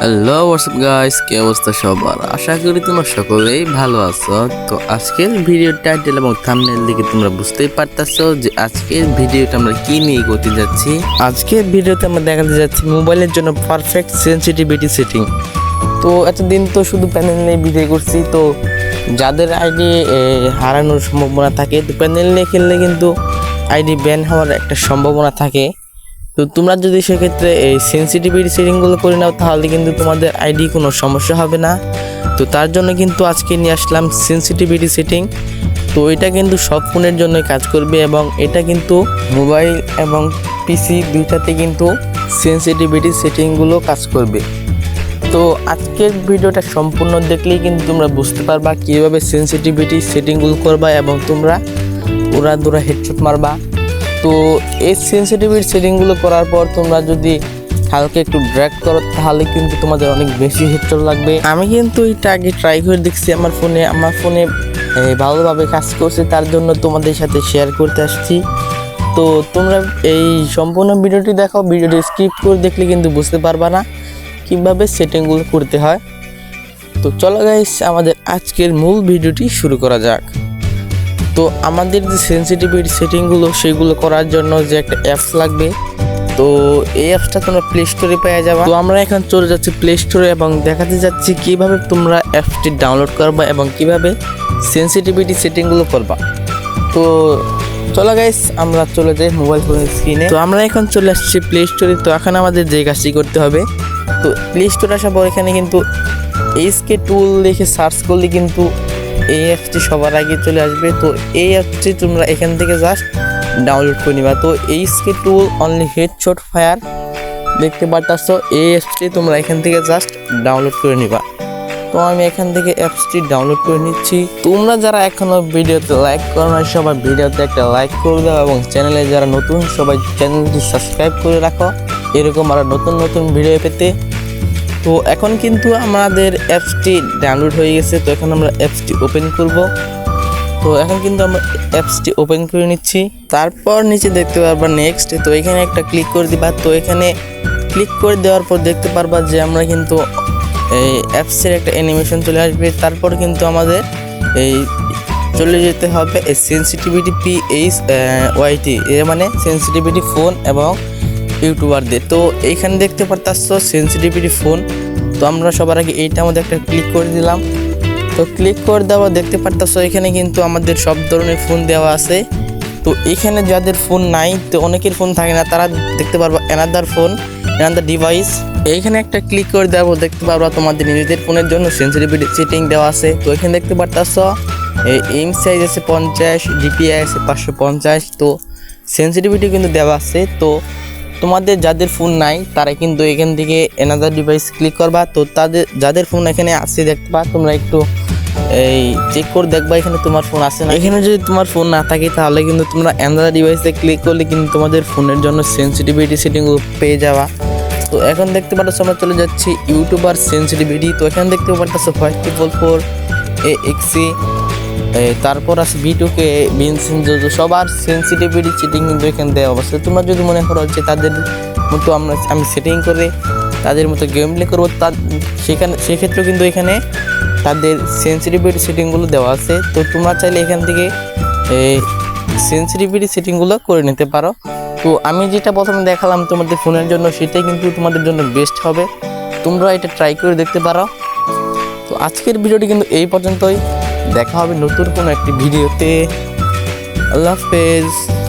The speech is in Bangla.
হ্যালো হোয়াটসঅ্যাপ গাইস কি অবস্থা সবার? আশা করি তোমরা সকলেই ভালো আছো। তো আজকের ভিডিও টাইটেল এবং থাম্বনেল দেখে তোমরা বুঝতেই পারতাছো যে আজকের ভিডিওটা আমরা কি নিয়ে করতে যাচ্ছি। আজকের ভিডিওতে আমরা দেখাতে যাচ্ছি মোবাইলের জন্য পারফেক্ট সেন্সিটিভিটি সেটিং তো এতদিন তো শুধু প্যানেল নিয়ে ভিডিও করছি, তো যাদের আইডি হারানোর সম্ভাবনা থাকে, তো প্যানেল নিয়ে খেললে কিন্তু আইডি ব্যান হওয়ার একটা সম্ভাবনা থাকে। তো তোমরা যদি সেক্ষেত্রে এই সেন্সিটিভিটি সেটিংগুলো করে নাও, তাহলে কিন্তু তোমাদের আইডি কোনো সমস্যা হবে না। তো তার জন্য কিন্তু আজকে নিয়ে আসলাম সেন্সিটিভিটি সেটিং তো এটা কিন্তু সব ফোনের জন্যই কাজ করবে এবং এটা কিন্তু মোবাইল এবং পিসি দুইটাতে কিন্তু সেন্সিটিভিটি সেটিংগুলো কাজ করবে। তো আজকের ভিডিওটা সম্পূর্ণ দেখলেই কিন্তু তোমরা বুঝতে পারবা কীভাবে সেন্সিটিভিটি সেটিংগুলো করবা এবং তোমরা ওরা দূরা হেডশট মারবা। তো এই সেন্সিটিভিটি সেটিংগুলো করার পর তোমরা যদি হালকা একটু ড্র্যাগ করো, তাহলে কিন্তু তোমাদের অনেক বেশি হেডশট লাগবে। আমি কিন্তু এটা আগে ট্রাই করে দেখছি আমার ফোনে আমার ফোনে ভালোভাবে কাজ করছে, তার জন্য তোমাদের সাথে শেয়ার করতে আসছি। তো তোমরা এই সম্পূর্ণ ভিডিওটি দেখো, ভিডিওটি স্কিপ করে দেখলে কিন্তু বুঝতে পারবা না কীভাবে সেটিংগুলো করতে হয়। তো চলো গাইস আমাদের আজকের মূল ভিডিওটি শুরু করা যাক। তো আমাদের যে সেন্সিটিভিটি সেটিংগুলো সেগুলো করার জন্য যে একটা অ্যাপস লাগবে। তো এই অ্যাপসটা তোমরা প্লে স্টোরে পেয়ে যাবে। তো আমরা এখন চলে যাচ্ছি প্লে স্টোরে এবং দেখাতে যাচ্ছি কীভাবে তোমরা অ্যাপসটি ডাউনলোড করবা এবং কীভাবে সেন্সিটিভিটি সেটিংগুলো করবা। তো চলো গাইস আমরা চলে যাই মোবাইল ফোনের স্ক্রিনে তো আমরা এখন চলে আসছি প্লে স্টোরে তো এখন আমাদের যে কাজটি করতে হবে, তো প্লে স্টোরে আসার পর এখানে কিন্তু এইচকে টুল লিখে সার্চ করলে কিন্তু এই অ্যাপটি সবার আগে চলে আসবে। তো এই অ্যাপটি তোমরা এখান থেকে জাস্ট ডাউনলোড করে নিবা। তো HK tool only headshot fire দেখতে পারতাছ এই অ্যাপসটি তোমরা এখান থেকে জাস্ট ডাউনলোড করে নিবা। তো আমি এখান থেকে অ্যাপসটি ডাউনলোড করে নিচ্ছি। তোমরা যারা এখনও ভিডিওতে লাইক করো না সবাই ভিডিওতে একটা লাইক করে দাও এবং চ্যানেলে যারা নতুন, সবাই চ্যানেলটি সাবস্ক্রাইব করে রাখো। এরকম আরও নতুন নতুন ভিডিও পেতে তো এখন কিন্তু আমাদের অ্যাপসটি ডাউনলোড হয়ে গেছে, তো এখন আমরা অ্যাপসটি ওপেন করব। তো এখন কিন্তু আমরা অ্যাপসটি ওপেন করে নিচ্ছি। তারপর নিচে দেখতে পারবা নেক্সট তো এখানে একটা ক্লিক করে দিবা। তো এখানে ক্লিক করে দেওয়ার পর দেখতে পারবা যে আমরা কিন্তু এই অ্যাপসের একটা অ্যানিমেশন চলে আসবে। তারপর কিন্তু আমাদের এই চলে যেতে হবে সেন্সিটিভিটি পি এইচ ওয়াইটি এর মানে সেন্সিটিভিটি ফোন এবং ইউটিউবারদের। তো এইখানে দেখতে পারতাছ সেন্সিটিভিটি ফোন তো আমরা সবার আগে এইটা আমাদের একটা ক্লিক করে দিলাম। তো ক্লিক করে দেওয়া দেখতে পারতাছ এখানে কিন্তু আমাদের সব ধরনের ফোন দেওয়া আছে। তো এখানে যাদের ফোন নাই, তো অনেকের ফোন থাকে না, তারা দেখতে পারব এনাদার ফোন এনাদার ডিভাইস এইখানে একটা ক্লিক করে দেবো দেখতে পারব তোমাদের নিজেদের ফোনের জন্য সেন্সিটিভিটি সেটিং দেওয়া আছে। তো এখানে দেখতে পারতাছ এম সাইজ আছে পঞ্চাশ ডিপিআই আছে পাঁচশো পঞ্চাশ। তো সেন্সিটিভিটি কিন্তু দেওয়া আছে। তো তোমাদের যাদের ফোন নাই, তারা কিন্তু এখান থেকে এনাদার ডিভাইস ক্লিক করবা। তো তাদের, যাদের ফোন এখানে আছে দেখতে পা, তোমরা একটু, এই চেক করে দেখবা এখানে তোমার ফোন আছে না। এখানে যদি তোমার ফোন না থাকে, তাহলে কিন্তু তোমরা অ্যান্ড্রয়েড ডিভাইসে ক্লিক করলে কিন্তু তোমাদের ফোনের জন্য সেন্সিটিভিটি সেটিং পেয়ে যাওয়া তো এখন দেখতে পাচ্ছ আমরা চলে যাচ্ছি ইউটিউবার সেন্সিটিভিটি তো এখানে দেখতে পাচ্ছ ফাইভ ট্রিপল ফোর এ এক্সি তারপর আছে বিটুকে বিনসিন সবার সেন্সিটিভিটি সেটিং কিন্তু এখানে দেওয়া অবস্থা তোমরা যদি মনে করো যে তাদের মতো আমরা, আমি সেটিং করে তাদের মতো গেম প্লে করব, তা সেখানে, সেক্ষেত্রে কিন্তু এখানে তাদের সেন্সিটিভিটি সেটিংগুলো দেওয়া আছে। তো তোমরা চাইলে এখান থেকে সেন্সিটিভিটি সেটিংগুলো করে নিতে পারো। তো আমি যেটা প্রথমে দেখালাম তোমাদের ফোনের জন্য, সেটাই কিন্তু তোমাদের জন্য বেস্ট হবে। তোমরা এটা ট্রাই করে দেখতে পারো। তো আজকের ভিডিওটি কিন্তু এই পর্যন্তই। দেখা হবে নতুন কোনো একটি ভিডিওতে। আল্লাহ হাফেজ।